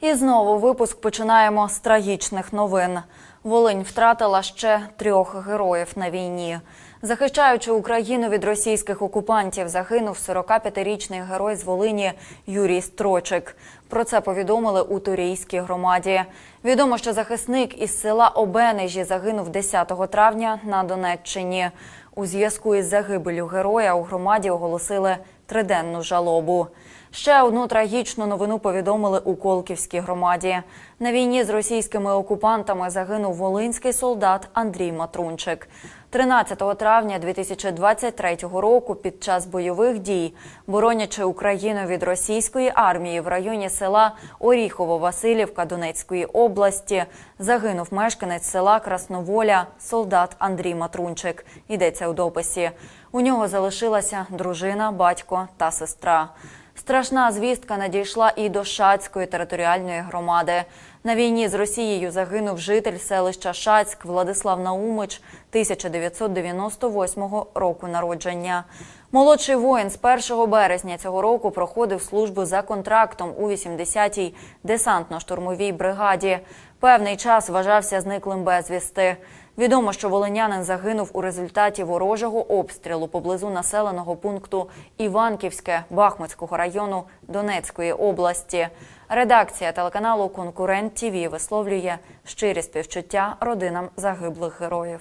І знову випуск починаємо з трагічних новин. Волинь втратила ще трьох героїв на війні. Захищаючи Україну від російських окупантів, загинув 45-річний герой з Волині Юрій Строчик. Про це повідомили у Турійській громаді. Відомо, що захисник із села Обенежі загинув 10 травня на Донеччині. У зв'язку із загибелю героя у громаді оголосили триденну жалобу. Ще одну трагічну новину повідомили у Колківській громаді. На війні з російськими окупантами загинув волинський солдат Андрій Матрунчик. 13 травня 2023 року під час бойових дій, боронячи Україну від російської армії в районі села Оріхово-Василівка Донецької області, загинув мешканець села Красноволя, солдат Андрій Матрунчик. Йдеться у дописі. У нього залишилася дружина, батько та сестра. Страшна звістка надійшла і до Шацької територіальної громади. На війні з Росією загинув житель селища Шацьк Владислав Наумич 1998 року народження. Молодший воїн з 1 березня цього року проходив службу за контрактом у 80-й десантно-штурмовій бригаді. Певний час вважався зниклим безвісти. Відомо, що волинянин загинув у результаті ворожого обстрілу поблизу населеного пункту Іванківське Бахмутського району Донецької області. Редакція телеканалу Конкурент ТІВІ висловлює щирі співчуття родинам загиблих героїв.